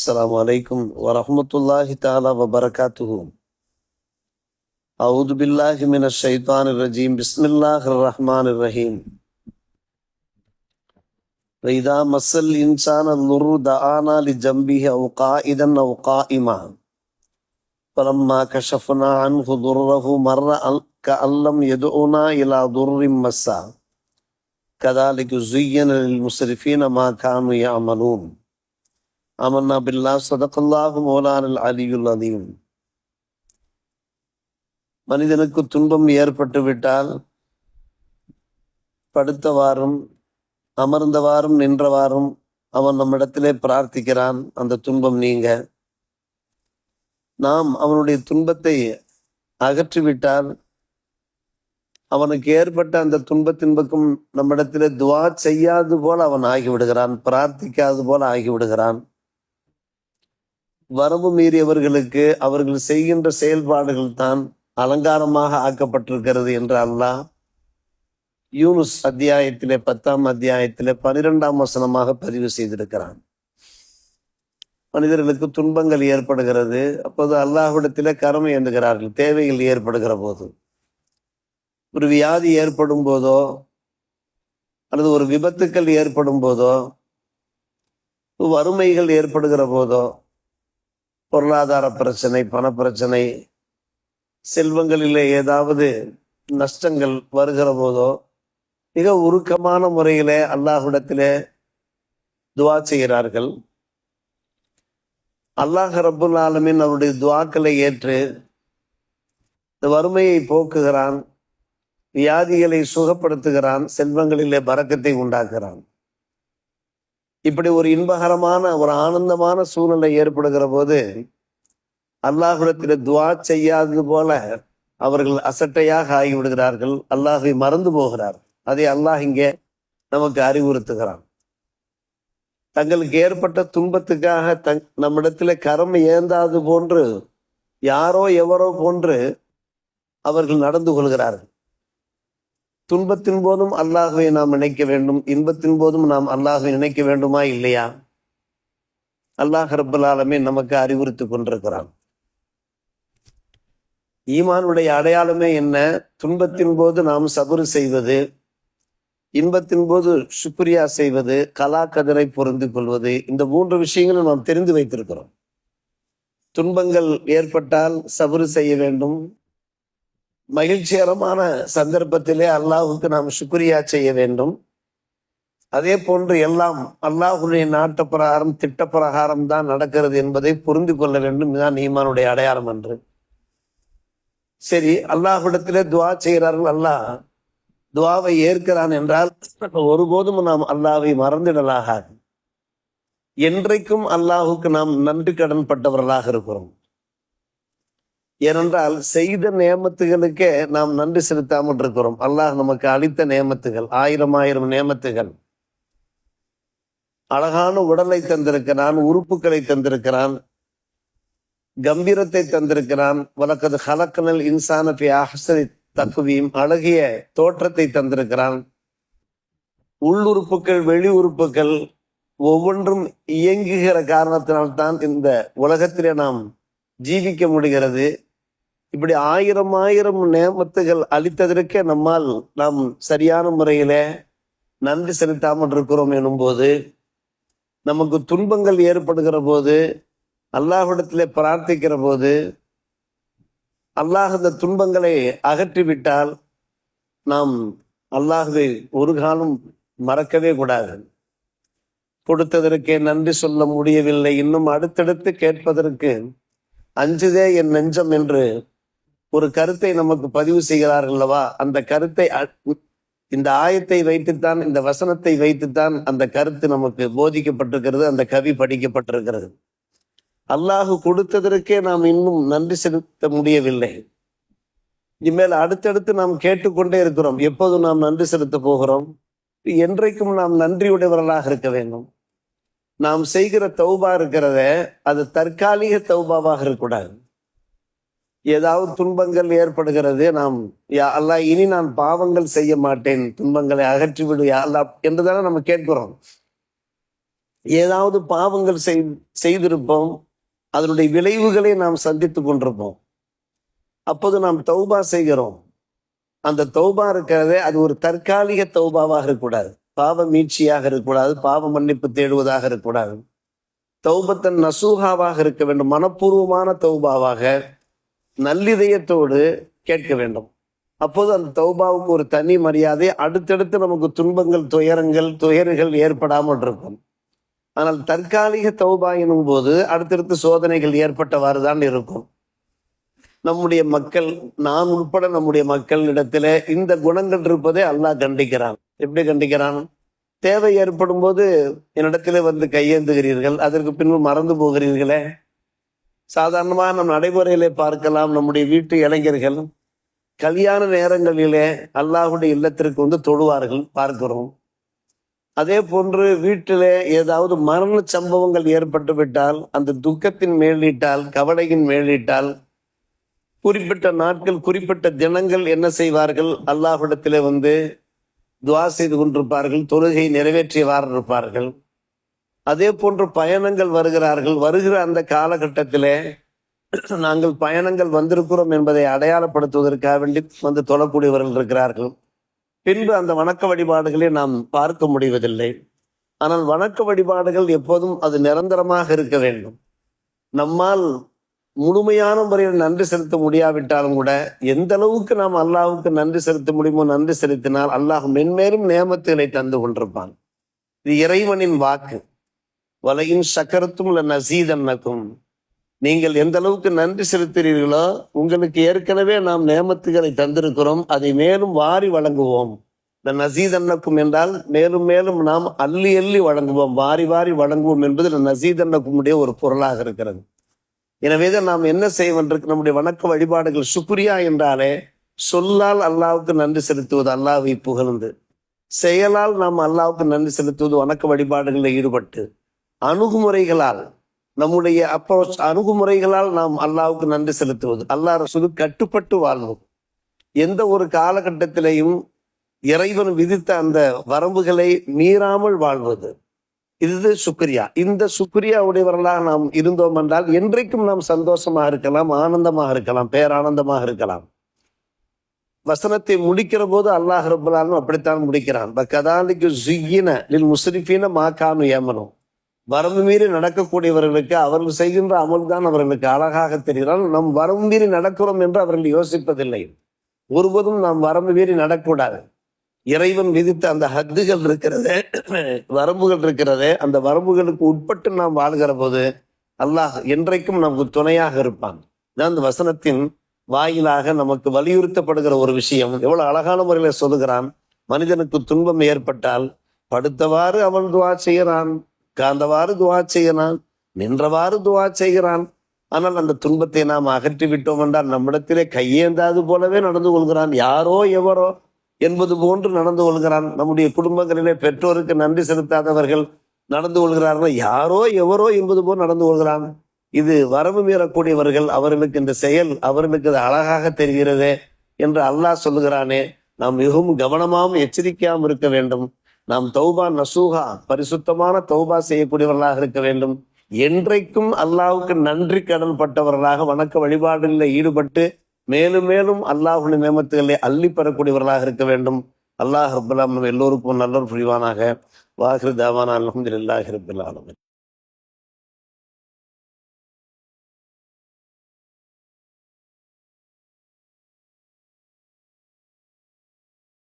السلام عليكم ورحمة الله تعالى وبركاته. أعوذ بالله من الشيطان الرجيم. بسم الله الرحمن الرحيم. وإذا مس الإنسان الضر دعانا لجنبه أو قائدا أو قائما. فلما كشفنا عنه ضره مر كأن لم يدعنا إلى ضر مسا. كذلك زين للمسرفين ما كانوا يعملون. ஆமன்னா பில்லா சதகல்லாஹு மோலானல் அலியுல் அலியும் மனிதனுக்கு துன்பம் ஏற்பட்டு விட்டால் படுத்தவாறும் அமர்ந்தவாறும் நின்றவாறும் அவன் நம்மிடத்திலே பிரார்த்திக்கிறான். அந்த துன்பம் நீங்க. நாம் அவனுடைய துன்பத்தை அகற்றிவிட்டால் அவனுக்கு ஏற்பட்ட அந்த துன்பத்தின் பக்கம் நம்மிடத்திலே துவா செய்யாது போல அவன் ஆகிவிடுகிறான் பிரார்த்திக்காது போல ஆகிவிடுகிறான். வரவு மீறியவர்களுக்கு அவர்கள் செய்கின்ற செயல்பாடுகள் தான் அலங்காரமாக ஆக்கப்பட்டிருக்கிறது என்று அல்லாஹ் யூனுஸ் அத்தியாயத்திலே பத்தாம் அத்தியாயத்திலே பனிரெண்டாம் வசனமாக பதிவு செய்திருக்கிறான். மனிதர்களுக்கு துன்பங்கள் ஏற்படுகிறது. அப்போது அல்லாஹ்விடத்திலே கரம் ஏந்துகிறார்கள். தேவைகள் ஏற்படுகிற போது. ஒரு வியாதி ஏற்படும் போதோ அல்லது ஒரு விபத்துக்கள் ஏற்படும் போதோ வறுமைகள் ஏற்படுகிற போதோ பொருளாதார பிரச்சனை பணப்பிரச்சனை செல்வங்களிலே ஏதாவது நஷ்டங்கள் வருகிற போதோ மிக உருக்கமான முறையிலே அல்லாஹ்விடத்திலே துவா செய்கிறார்கள். அல்லாஹ் ரபுல் ஆலமின் அவருடைய துவாக்களை ஏற்று இந்த வறுமையை போக்குகிறான் வியாதிகளை சுகப்படுத்துகிறான் செல்வங்களிலே பறக்கத்தை உண்டாக்குகிறான். இப்படி ஒரு இன்பகரமான ஒரு ஆனந்தமான சூழ்நிலை ஏற்படுகிற போது அல்லாஹுடத்தில துவா செய்யாதது போல அவர்கள் அசட்டையாக ஆகிவிடுகிறார்கள். அல்லாஹை மறந்து போகிறார். அதை அல்லாஹ் இங்கே நமக்கு அறிவுறுத்துகிறான். தங்களுக்கு ஏற்பட்ட துன்பத்துக்காக தங் நம்மிடத்துல கரம் ஏந்தாது போன்று யாரோ எவரோ போன்று அவர்கள் நடந்து கொள்கிறார்கள். துன்பத்தின் போதும் அல்லாஹுவை நாம் நினைக்க வேண்டும். இன்பத்தின் போதும் நாம் அல்லாஹுவை நினைக்க வேண்டுமா இல்லையா? அல்லாஹ் ரபுல்லாலமே நமக்கு அறிவுறுத்தி கொண்டிருக்கிறான். ஈமானுடைய அடையாளமே என்ன? துன்பத்தின் போது நாம் சபுறு செய்வது இன்பத்தின் போது சுப்ரியா செய்வது கலா கதிரை பொருந்து கொள்வது இந்த மூன்று விஷயங்களும் நாம் தெரிந்து வைத்திருக்கிறோம். துன்பங்கள் ஏற்பட்டால் சபுறு செய்ய வேண்டும். மகிழ்ச்சிகரமான சந்தர்ப்பத்திலே அல்லாஹுக்கு நாம் சுக்ரியா செய்ய வேண்டும். அதே போன்று எல்லாம் அல்லாஹுடைய நாட்ட பிரகாரம் திட்ட பிரகாரம் தான் நடக்கிறது என்பதை புரிந்து கொள்ள வேண்டும். இதுதான் ஈமானுடைய அடையாளம் என்று. சரி அல்லாஹுடத்திலே துவா செய்கிறார்கள். அல்லாஹ் துவாவை ஏற்கிறான் என்றால் ஒருபோதும் நாம் அல்லாவை மறந்திடலாகாது. என்றைக்கும் அல்லாஹுக்கு நாம் நன்றி கடன் பட்டவர்களாக இருக்கிறோம். ஏனென்றால் செய்த நியமத்துகளுக்கே நாம் நன்றி செலுத்தாமல் இருக்கிறோம். அல்லாஹ் நமக்கு அளித்த நியமத்துகள் ஆயிரம் ஆயிரம் நியமத்துகள் அழகான உடலை தந்திருக்கிறான் உறுப்புகளை தந்திருக்கிறான் கம்பீரத்தை தந்திருக்கிறான். வழக்கது ஹலக்கனல் இன்சான அஹசனை தக்குவியும் அழகிய தோற்றத்தை தந்திருக்கிறான். உள்ளுறுப்புகள் வெளி உறுப்புகள் ஒவ்வொன்றும் இயங்குகிற காரணத்தினால்தான் இந்த உலகத்திலே நாம் ஜீவிக்க முடிகிறது. இப்படி ஆயிரம் ஆயிரம் நேமத்துகள் அளித்ததற்கே நம்மால் நாம் சரியான முறையில நன்றி செலுத்தாமல் இருக்கிறோம் எனும்போது நமக்கு துன்பங்கள் ஏற்படுகிற போது அல்லாஹ்விடத்திலே பிரார்த்திக்கிற போது அல்லாஹ் அந்த துன்பங்களை அகற்றிவிட்டால் நாம் அல்லாஹுவை ஒரு காலம் மறக்கவே கூடாது. கொடுத்ததற்கே நன்றி சொல்ல முடியவில்லை. இன்னும் அடுத்தடுத்து கேட்பதற்கு அஞ்சுதே என் நெஞ்சம் என்று ஒரு கருத்தை நமக்கு பதிவு செய்கிறார்கள் அல்லவா? அந்த கருத்தை இந்த ஆயத்தை வைத்துத்தான் இந்த வசனத்தை வைத்துத்தான் அந்த கருத்து நமக்கு போதிக்கப்பட்டிருக்கிறது அந்த கவி படிக்கப்பட்டிருக்கிறது. அல்லாஹு கொடுத்ததற்கே நாம் இன்னும் நன்றி செலுத்த முடியவில்லை. இனிமேல் அடுத்தடுத்து நாம் கேட்டுக்கொண்டே இருக்கிறோம். எப்போது நாம் நன்றி செலுத்த போகிறோம். என்றைக்கும் நாம் நன்றியுடையவர்களாக இருக்க வேண்டும். நாம் செய்கிற தௌபா இருக்கிறத அது தற்காலிக தௌபாவாக இருக்கக்கூடாது. ஏதாவது துன்பங்கள் ஏற்படுகிறது நாம் யா அல்லா இனி நான் பாவங்கள் செய்ய மாட்டேன் துன்பங்களை அகற்றிவிடு யா என்றுதான என்றுதானே நம்ம கேட்கிறோம். ஏதாவது பாவங்கள் செய் செய்திருப்போம் அதனுடைய விளைவுகளை நாம் சந்தித்து கொண்டிருப்போம். அப்போது நாம் தௌபா செய்கிறோம். அந்த தௌபா இருக்கிறதே அது ஒரு தற்காலிக தௌபாவாக இருக்கக்கூடாது. பாவ மீட்சியாக இருக்கக்கூடாது பாவ மன்னிப்பு தேடுவதாக இருக்கக்கூடாது. தௌபத்தன் நசூகாவாக இருக்க வேண்டும் மனப்பூர்வமான தௌபாவாக நல்லிதயத்தோடு கேட்க வேண்டும். அப்போது அந்த தௌபாவுக்கு ஒரு தனி மரியாதை அடுத்தடுத்து நமக்கு துன்பங்கள் துயரங்கள் துயர்கள் ஏற்படாமல் இருக்கும். ஆனால் தற்காலிக தௌபா எனும் போது அடுத்தடுத்து சோதனைகள் ஏற்பட்டவாறு தான் இருக்கும். நம்முடைய மக்கள் நான் உட்பட நம்முடைய மக்கள் இடத்துல இந்த குணங்கள் இருப்பதே அல்லாஹ் கண்டிக்கிறான். எப்படி கண்டிக்கிறான்? தேவை ஏற்படும் போது என்னிடத்துல வந்து கையேந்துகிறீர்கள் அதற்கு பின்பு மறந்து போகிறீர்களே. சாதாரணமாக நம் நடைமுறையிலே பார்க்கலாம். நம்முடைய வீட்டு இளைஞர்கள் கல்யாண நேரங்களிலே அல்லாஹுடைய இல்லத்திற்கு வந்து தொழுவார்கள் பார்க்கிறோம். அதே போன்று வீட்டிலே ஏதாவது மரண சம்பவங்கள் ஏற்பட்டு விட்டால் அந்த துக்கத்தின் மேலிட்டால் கவலையின் மேலிட்டால் குறிப்பிட்ட நாட்கள் குறிப்பிட்ட தினங்கள் என்ன செய்வார்கள்? அல்லாஹிடத்திலே வந்து துவா செய்து கொண்டிருப்பார்கள் தொழுகை நிறைவேற்றியவாறு இருப்பார்கள். அதே போன்று பயணங்கள் வருகிறார்கள். வருகிற அந்த காலகட்டத்திலே நாங்கள் பயணங்கள் வந்திருக்கிறோம் என்பதை அடையாளப்படுத்துவதற்காக வேண்டி வந்து தொழக்கூடியவர்கள் இருக்கிறார்கள். பின்பு அந்த வணக்க வழிபாடுகளை நாம் பார்க்க முடிவதில்லை. ஆனால் வணக்க வழிபாடுகள் எப்போதும் அது நிரந்தரமாக இருக்க வேண்டும். நம்மால் முழுமையான முறையில் நன்றி செலுத்த முடியாவிட்டாலும் கூட எந்த அளவுக்கு நாம் அல்லாஹுக்கு நன்றி செலுத்த முடியுமோ நன்றி செலுத்தினால் அல்லாஹ் மென்மேலும் நியமத்துகளை தந்து கொண்டிருப்பான். இது இறைவனின் வாக்கு. வலையின் சக்கரத்தும் நசீதன்னக்கும் நீங்கள் எந்த அளவுக்கு நன்றி செலுத்துகிறீர்களோ உங்களுக்கு ஏற்கனவே நாம் நேமத்துகளை தந்திருக்கிறோம் அதை மேலும் வாரி வழங்குவோம். இந்த நசீதன்னக்கும் என்றால் மேலும் மேலும் நாம் அள்ளி அள்ளி வழங்குவோம் வாரி வாரி வழங்குவோம் என்பது இந்த நசீதன்னக்குமுடைய ஒரு பொருளாக இருக்கிறது. எனவேதான் நாம் என்ன செய்ய வேண்டியிருக்கு நம்முடைய வணக்க வழிபாடுகள் சுக்ரியா என்றாலே சொல்லால் அல்லாவுக்கு நன்றி செலுத்துவது அல்லாவை புகழ்ந்து செயலால் நாம் அல்லாவுக்கு நன்றி செலுத்துவது வணக்க வழிபாடுகளில் ஈடுபட்டு அணுகுமுறைகளால் நம்முடைய அப்ரோச் அணுகுமுறைகளால் நாம் அல்லாவுக்கு நன்றி செலுத்துவது அல்லாஹ் ரசூலு கட்டுப்பட்டு வாழ்வோம் எந்த ஒரு காலகட்டத்திலையும் இறைவன் விதித்த அந்த வரம்புகளை மீறாமல் வாழ்வது. இது சுக்ரியா. இந்த சுக்ரியாவுடையவர்களாக நாம் இருந்தோம் என்றால் என்றைக்கும் நாம் சந்தோஷமாக இருக்கலாம் ஆனந்தமாக இருக்கலாம் பேரானந்தமாக இருக்கலாம். வசனத்தை முடிக்கிற போது அல்லாஹ் ரபுல்லாலும் அப்படித்தான் முடிக்கிறான். கதாலிக்கு ஜுய்யின லில் முஸ்ரிஃபீன மாக்கானு ஏமனும் வரம்பு மீறி நடக்கக்கூடியவர்களுக்கு அவர்கள் செய்கின்ற அமல் தான் அவர்களுக்கு அழகாக தெரிகிறான். நம் வரம்பு மீறி நடக்கிறோம் என்று அவர்கள் யோசிப்பதில்லை. ஒருபோதும் நாம் வரம்பு மீறி நடக்கூடாது இறைவன் விதித்த அந்த ஹத்துகள் இருக்கிறது வரம்புகள் இருக்கிறது. அந்த வரம்புகளுக்கு உட்பட்டு நாம் வாழ்கிற போது அல்லாஹ் என்றைக்கும் நமக்கு துணையாக இருப்பான். இதான் அந்த வசனத்தின் வாயிலாக நமக்கு வலியுறுத்தப்படுகிற ஒரு விஷயம். எவ்வளவு அழகான முறையில சொல்லுகிறான். மனிதனுக்கு துன்பம் ஏற்பட்டால் படுத்தவாறு அவன் துவா செய்கிறான். உட்கார்ந்தவாறு துவா செய்கிறான் நின்றவாறு துவா செய்கிறான். ஆனால் அந்த துன்பத்தை நாம் அகற்றி விட்டோம் என்றால் நம்மிடத்திலே கையேந்தாது போலவே நடந்து கொள்கிறான். யாரோ எவரோ என்பது போன்று நடந்து கொள்கிறான். நம்முடைய குடும்பங்களிலே பெற்றோருக்கு நன்றி செலுத்தாதவர்கள் நடந்து கொள்கிறார்கள் யாரோ எவரோ என்பது போல் நடந்து கொள்கிறான். இது வரவு மீறக்கூடியவர்கள் அவர்களுக்கு இந்த செயல் அவர்களுக்கு அது அழகாக தெரிகிறதே என்று அல்லாஹ் சொல்லுகிறானே நாம் மிகவும் கவனமாகவும் எச்சரிக்கையாகவும் இருக்க வேண்டும். நாம் தௌபா நசூகா பரிசுத்தமான தௌபா செய்யக்கூடியவர்களாக இருக்க வேண்டும். என்றைக்கும் அல்லாவுக்கு நன்றி கடன் பட்டவர்களாக வணக்க வழிபாடுகளில் ஈடுபட்டு மேலும் மேலும் அல்லாஹுடைய நியமத்துகளை அள்ளி பெறக்கூடியவர்களாக இருக்க வேண்டும். அல்லாஹ் ரபுல்லாம் எல்லோருக்கும் நல்ல புரிவானாக. வாஹிரு தாவானா அலமதுல்லாஹி ரபுல்லாலமின்